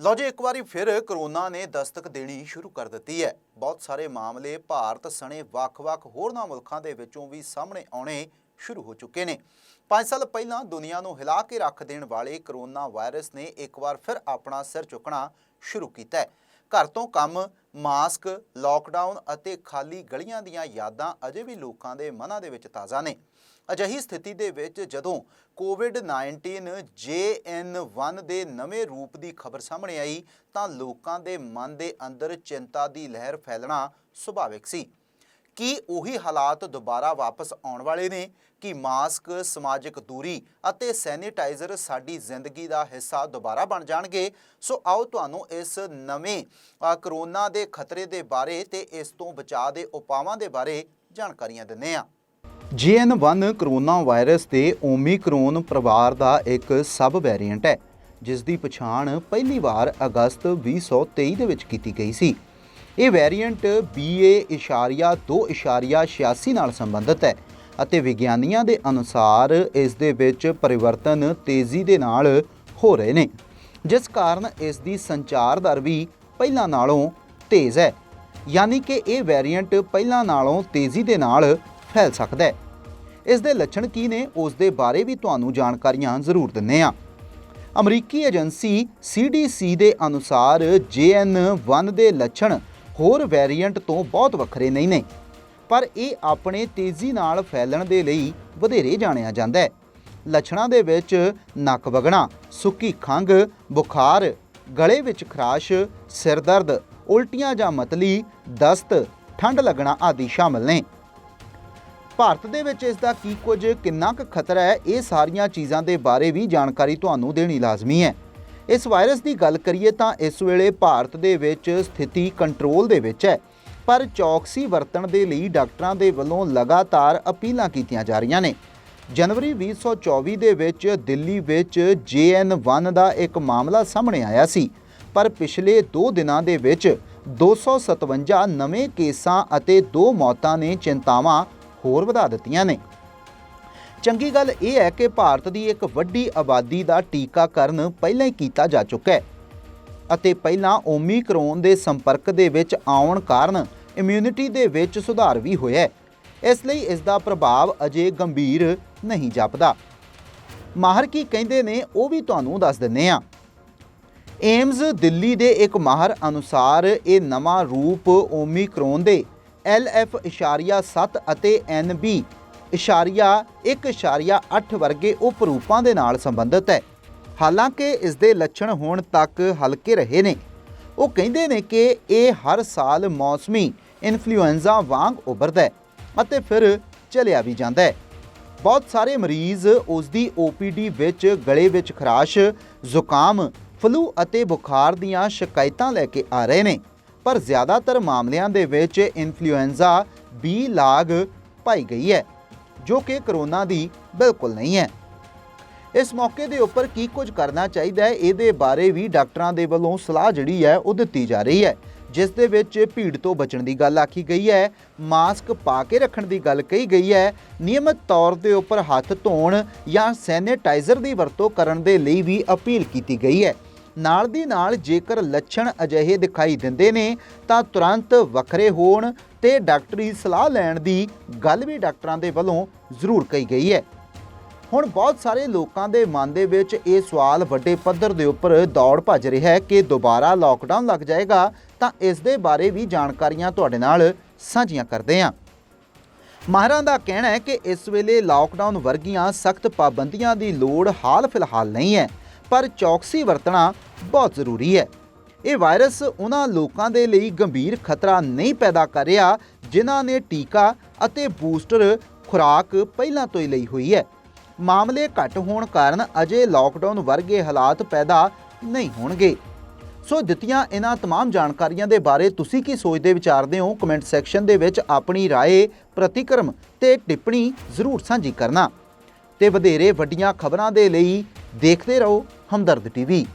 ਲਓ ਜੀ, ਇੱਕ ਵਾਰੀ ਫਿਰ ਕਰੋਨਾ ਨੇ ਦਸਤਕ ਦੇਣੀ ਸ਼ੁਰੂ ਕਰ ਦਿੱਤੀ ਹੈ। ਬਹੁਤ ਸਾਰੇ ਮਾਮਲੇ ਭਾਰਤ ਸਣੇ ਵੱਖ-ਵੱਖ ਹੋਰਨਾਂ ਮੁਲਕਾਂ ਦੇ ਵਿੱਚੋਂ ਵੀ ਸਾਹਮਣੇ ਆਉਣੇ ਸ਼ੁਰੂ ਹੋ ਚੁੱਕੇ ਨੇ। 5 ਸਾਲ ਪਹਿਲਾਂ ਦੁਨੀਆ ਨੂੰ ਹਿਲਾ ਕੇ ਰੱਖ ਦੇਣ ਵਾਲੇ ਕਰੋਨਾ ਵਾਇਰਸ ਨੇ ਇੱਕ ਵਾਰ ਫਿਰ ਆਪਣਾ ਸਿਰ ਚੁੱਕਣਾ ਸ਼ੁਰੂ ਕੀਤਾ ਹੈ। ਘਰ ਤੋਂ ਕੰਮ, ਮਾਸਕ ਲੋਕਡਾਊਨ ਅਤੇ ਖਾਲੀ ਗਲੀਆਂ ਦੀਆਂ ਯਾਦਾਂ ਅਜੇ ਵੀ ਲੋਕਾਂ ਦੇ ਮਨਾਂ ਦੇ ਵਿੱਚ ਤਾਜ਼ਾ ਨੇ। ਅਜਿਹੀ ਸਥਿਤੀ ਦੇ ਵਿੱਚ ਜਦੋਂ ਕੋਵਿਡ-19 JN1 ਦੇ ਨਵੇਂ ਰੂਪ ਦੀ ਖਬਰ ਸਾਹਮਣੇ ਆਈ, ਤਾਂ ਲੋਕਾਂ ਦੇ ਮਨ ਦੇ ਅੰਦਰ ਚਿੰਤਾ ਦੀ ਲਹਿਰ ਫੈਲਣਾ ਸੁਭਾਵਿਕ ਸੀ। ਕੀ ਉਹੀ ਹਾਲਾਤ ਦੁਬਾਰਾ ਵਾਪਸ ਆਉਣ ਵਾਲੇ ਨੇ? ਕਿ ਮਾਸਕ, ਸਮਾਜਿਕ ਦੂਰੀ ਅਤੇ ਸੈਨੀਟਾਈਜ਼ਰ ਸਾਡੀ ਜ਼ਿੰਦਗੀ ਦਾ ਹਿੱਸਾ ਦੁਬਾਰਾ ਬਣ ਜਾਣਗੇ? ਸੋ ਆਓ ਤੁਹਾਨੂੰ ਇਸ ਨਵੇਂ ਕਰੋਨਾ ਦੇ ਖਤਰੇ ਦੇ ਬਾਰੇ ਤੇ ਇਸ ਤੋਂ ਬਚਾਅ ਦੇ ਉਪਾਵਾਂ ਦੇ ਬਾਰੇ ਜਾਣਕਾਰੀਆਂ ਦਿੰਦੇ ਹਾਂ। JN1 ਕਰੋਨਾ ਵਾਇਰਸ ਦੇ ਓਮਿਕਰੋਨ ਪਰਿਵਾਰ ਦਾ ਇੱਕ ਸਬ ਵੈਰੀਐਂਟ ਹੈ ਜਿਸ ਦੀ ਪਛਾਣ ਪਹਿਲੀ ਵਾਰ ਅਗਸਤ 2023 ਦੇ ਵਿੱਚ ਕੀਤੀ ਗਈ ਸੀ। ਇਹ ਵੈਰੀਐਂਟ BA.2.86 ਨਾਲ ਸੰਬੰਧਿਤ ਹੈ ਅਤੇ ਵਿਗਿਆਨੀਆਂ ਦੇ ਅਨੁਸਾਰ ਇਸ ਦੇ ਵਿੱਚ ਪਰਿਵਰਤਨ ਤੇਜ਼ੀ ਦੇ ਨਾਲ ਹੋ ਰਹੇ ਨੇ, ਜਿਸ ਕਾਰਨ ਇਸ ਦੀ ਸੰਚਾਰ ਦਰ ਵੀ ਪਹਿਲਾਂ ਨਾਲੋਂ ਤੇਜ਼ ਹੈ। ਯਾਨੀ ਕਿ ਇਹ ਵੈਰੀਐਂਟ ਪਹਿਲਾਂ ਨਾਲੋਂ ਤੇਜ਼ੀ ਦੇ ਨਾਲ ਫੈਲ ਸਕਦਾ ਹੈ। ਇਸ ਦੇ ਲੱਛਣ ਕੀ ਨੇ, ਉਸ ਦੇ ਬਾਰੇ ਵੀ ਤੁਹਾਨੂੰ ਜਾਣਕਾਰੀਆਂ ਜ਼ਰੂਰ ਦਿੰਨੇ ਆ ਅਮਰੀਕੀ ਏਜੰਸੀ CDC ਦੇ ਅਨੁਸਾਰ JN1 ਦੇ ਲੱਛਣ ਹੋਰ ਵੈਰੀਐਂਟ ਤੋਂ ਬਹੁਤ ਵੱਖਰੇ ਨਹੀਂ ਨੇ, ਪਰ ਇਹ ਆਪਣੇ ਤੇਜ਼ੀ ਨਾਲ ਫੈਲਣ ਦੇ ਲਈ ਵਧੇਰੇ ਜਾਣਿਆ ਜਾਂਦਾ ਹੈ। ਲੱਛਣਾਂ ਦੇ ਵਿੱਚ ਨੱਕ ਵਗਣਾ, ਸੁੱਕੀ ਖੰਘ, ਬੁਖਾਰ, ਗਲੇ ਵਿੱਚ ਖਰਾਸ਼ ਸਿਰ ਦਰਦ ਉਲਟੀਆਂ ਜਾਂ ਮਤਲੀ, ਦਸਤ ਠੰਡ ਲੱਗਣਾ ਆਦਿ ਸ਼ਾਮਲ ਨੇ। ਭਾਰਤ ਦੇ ਵਿੱਚ ਇਸ ਦਾ ਕੀ ਕੁਝ, ਕਿੰਨਾ ਕੁ ਖਤਰਾ ਹੈ, ਇਹ ਸਾਰੀਆਂ ਚੀਜ਼ਾਂ ਦੇ ਬਾਰੇ ਵੀ ਜਾਣਕਾਰੀ ਤੁਹਾਨੂੰ ਦੇਣੀ ਲਾਜ਼ਮੀ ਹੈ। ਇਸ ਵਾਇਰਸ ਦੀ ਗੱਲ ਕਰੀਏ ਤਾਂ ਇਸ ਵੇਲੇ ਭਾਰਤ ਦੇ ਵਿੱਚ ਸਥਿਤੀ ਕੰਟਰੋਲ ਦੇ ਵਿੱਚ ਹੈ, ਪਰ ਚੌਕਸੀ ਵਰਤਣ ਦੇ ਲਈ ਡਾਕਟਰਾਂ ਦੇ ਵੱਲੋਂ ਲਗਾਤਾਰ ਅਪੀਲਾਂ ਕੀਤੀਆਂ ਜਾ ਰਹੀਆਂ ਨੇ। ਜਨਵਰੀ 2024 ਦੇ ਵਿੱਚ ਦਿੱਲੀ ਵਿੱਚ JN1 ਦਾ ਇੱਕ ਮਾਮਲਾ ਸਾਹਮਣੇ ਆਇਆ ਸੀ, ਪਰ ਪਿਛਲੇ 2 ਦਿਨਾਂ ਦੇ ਵਿੱਚ 257 ਨਵੇਂ ਕੇਸਾਂ ਅਤੇ 2 ਮੌਤਾਂ ਨੇ ਚਿੰਤਾਵਾਂ ਹੋਰ ਵਧਾ ਦਿੱਤੀਆਂ ਨੇ। ਚੰਗੀ ਗੱਲ ਇਹ ਹੈ ਕਿ ਭਾਰਤ ਦੀ ਇੱਕ ਵੱਡੀ ਆਬਾਦੀ ਦਾ ਟੀਕਾਕਰਨ ਪਹਿਲਾਂ ਹੀ ਕੀਤਾ ਜਾ ਚੁੱਕਾ ਹੈ ਅਤੇ ਪਹਿਲਾਂ ਓਮਿਕਰੋਨ ਦੇ ਸੰਪਰਕ ਦੇ ਵਿੱਚ ਆਉਣ ਕਾਰਨ ਇਮਿਊਨਿਟੀ ਦੇ ਵਿੱਚ ਸੁਧਾਰ ਵੀ ਹੋਇਆ ਹੈ। ਇਸ ਲਈ ਇਸ ਦਾ ਪ੍ਰਭਾਵ ਅਜੇ ਗੰਭੀਰ ਨਹੀਂ ਜਾਪਦਾ। ਮਾਹਰ ਕੀ ਕਹਿੰਦੇ ਨੇ ਉਹ ਵੀ ਤੁਹਾਨੂੰ ਦੱਸ ਦਿੰਨੇ ਆ ਏਮਜ਼ ਦਿੱਲੀ ਦੇ ਇੱਕ ਮਾਹਰ ਅਨੁਸਾਰ ਇਹ ਨਵਾਂ ਰੂਪ ਓਮਿਕਰੋਨ ਦੇ LF.7 ਅਤੇ NB ਇਸ਼ਾਰੀਆ 1.8 ਵਰਗੇ ਉਪਰੂਪਾਂ ਦੇ ਨਾਲ ਸੰਬੰਧਿਤ ਹੈ। ਹਾਲਾਂਕਿ ਇਸ ਦੇ ਲੱਛਣ ਹੋਣ ਤੱਕ ਹਲਕੇ ਰਹੇ ਨੇ। ਉਹ ਕਹਿੰਦੇ ਨੇ ਕਿ ਇਹ ਹਰ ਸਾਲ ਮੌਸਮੀ ਇਨਫਲੂਐਂਜ਼ਾ ਵਾਂਗ ਉਭਰਦਾ ਹੈ ਅਤੇ ਫਿਰ ਚਲਿਆ ਵੀ ਜਾਂਦਾ ਹੈ। ਬਹੁਤ ਸਾਰੇ ਮਰੀਜ਼ ਉਸ ਦੀ OPD ਵਿੱਚ ਗਲੇ ਵਿੱਚ ਖਰਾਸ਼, ਜ਼ੁਕਾਮ, ਫਲੂ ਅਤੇ ਬੁਖਾਰ ਦੀਆਂ ਸ਼ਿਕਾਇਤਾਂ ਲੈ ਕੇ ਆ ਰਹੇ ਨੇ। ਪਰ ਜ਼ਿਆਦਾਤਰ ਮਾਮਲਿਆਂ ਦੇ ਵਿੱਚ ਇਨਫਲੂਐਂਜ਼ਾ ਬੀ ਲਾਗ ਪਾਈ ਗਈ ਹੈ, ਜੋ ਕਿ ਕਰੋਨਾ ਦੀ ਬਿਲਕੁਲ ਨਹੀਂ ਹੈ। ਇਸ ਮੌਕੇ ਦੇ ਉੱਪਰ ਕੀ ਕੁਝ ਕਰਨਾ ਚਾਹੀਦਾ ਹੈ, ਇਹਦੇ ਬਾਰੇ ਵੀ ਡਾਕਟਰਾਂ ਦੇ ਵੱਲੋਂ ਸਲਾਹ ਜਿਹੜੀ ਹੈ, ਉਹ ਦਿੱਤੀ ਜਾ ਰਹੀ ਹੈ। ਜਿਸ ਦੇ ਵਿੱਚ ਭੀੜ ਤੋਂ ਬਚਣ ਦੀ ਗੱਲ ਆਖੀ ਗਈ ਹੈ, ਮਾਸਕ ਪਾ ਕੇ ਰੱਖਣ ਦੀ ਗੱਲ ਕਹੀ ਗਈ ਹੈ, ਨਿਯਮਤ ਤੌਰ ਦੇ ਉੱਪਰ ਹੱਥ ਧੋਣ ਜਾਂ ਸੈਨੀਟਾਈਜ਼ਰ ਦੀ ਵਰਤੋਂ ਕਰਨ ਦੇ ਲਈ ਵੀ ਅਪੀਲ ਕੀਤੀ ਗਈ ਹੈ। ਨਾਲ ਦੀ ਨਾਲ ਜੇਕਰ ਲੱਛਣ ਅਜਿਹੇ ਦਿਖਾਈ ਦਿੰਦੇ ਨੇ, ਤਾਂ ਤੁਰੰਤ ਵੱਖਰੇ ਹੋਣ ਤੇ ਡਾਕਟਰੀ ਸਲਾਹ ਲੈਣ ਦੀ ਗੱਲ ਵੀ ਡਾਕਟਰਾਂ ਦੇ ਵੱਲੋਂ ਜ਼ਰੂਰ ਕਹੀ ਗਈ ਹੈ। ਹੁਣ ਬਹੁਤ ਸਾਰੇ ਲੋਕਾਂ ਦੇ ਮਨ ਦੇ ਵਿੱਚ ਇਹ ਸਵਾਲ ਵੱਡੇ ਪੱਧਰ ਦੇ ਉੱਪਰ ਦੌੜ ਭੱਜ ਰਿਹਾ ਹੈ ਕਿ ਦੁਬਾਰਾ ਲਾਕਡਾਊਨ ਲੱਗ ਜਾਏਗਾ, ਤਾਂ ਇਸ ਦੇ ਬਾਰੇ ਵੀ ਜਾਣਕਾਰੀਆਂ ਤੁਹਾਡੇ ਨਾਲ ਸਾਂਝੀਆਂ ਕਰਦੇ ਹਾਂ। ਮਾਹਰਾਂ ਦਾ ਕਹਿਣਾ ਹੈ ਕਿ ਇਸ ਵੇਲੇ ਲਾਕਡਾਊਨ ਵਰਗੀਆਂ ਸਖਤ ਪਾਬੰਦੀਆਂ ਦੀ ਲੋੜ ਹਾਲ ਫਿਲਹਾਲ ਨਹੀਂ ਹੈ, ਪਰ ਚੌਕਸੀ ਵਰਤਣਾ ਬਹੁਤ ਜ਼ਰੂਰੀ ਹੈ ਇਹ ਵਾਇਰਸ ਉਹਨਾਂ ਲੋਕਾਂ ਦੇ ਲਈ ਗੰਭੀਰ ਖਤਰਾ ਨਹੀਂ ਪੈਦਾ ਕਰ ਰਿਹਾ ਜਿਨ੍ਹਾਂ ਨੇ ਟੀਕਾ ਅਤੇ ਬੂਸਟਰ ਖੁਰਾਕ ਪਹਿਲਾਂ ਤੋਂ ਹੀ ਲਈ ਹੋਈ ਹੈ ਮਾਮਲੇ ਘੱਟ ਹੋਣ ਕਾਰਨ ਅਜੇ ਲਾਕਡਾਊਨ ਵਰਗੇ ਹਾਲਾਤ ਪੈਦਾ ਨਹੀਂ ਹੋਣਗੇ ਸੋ ਦਿੱਤੀਆਂ ਇਹਨਾਂ तमाम ਜਾਣਕਾਰੀਆਂ ਦੇ ਬਾਰੇ ਤੁਸੀਂ ਕੀ ਸੋਚਦੇ ਵਿਚਾਰਦੇ ਹੋ ਕਮੈਂਟ ਸੈਕਸ਼ਨ ਦੇ ਵਿੱਚ ਆਪਣੀ رائے ਪ੍ਰਤੀਕਰਮ ਤੇ ਟਿੱਪਣੀ ਜ਼ਰੂਰ ਸਾਂਝੀ ਕਰਨਾ ਤੇ ਵਧੇਰੇ ਵੱਡੀਆਂ ਖਬਰਾਂ ਦੇ ਲਈ ਦੇਖਦੇ ਰਹੋ ਹਮਦਰਦ ਟੀਵੀ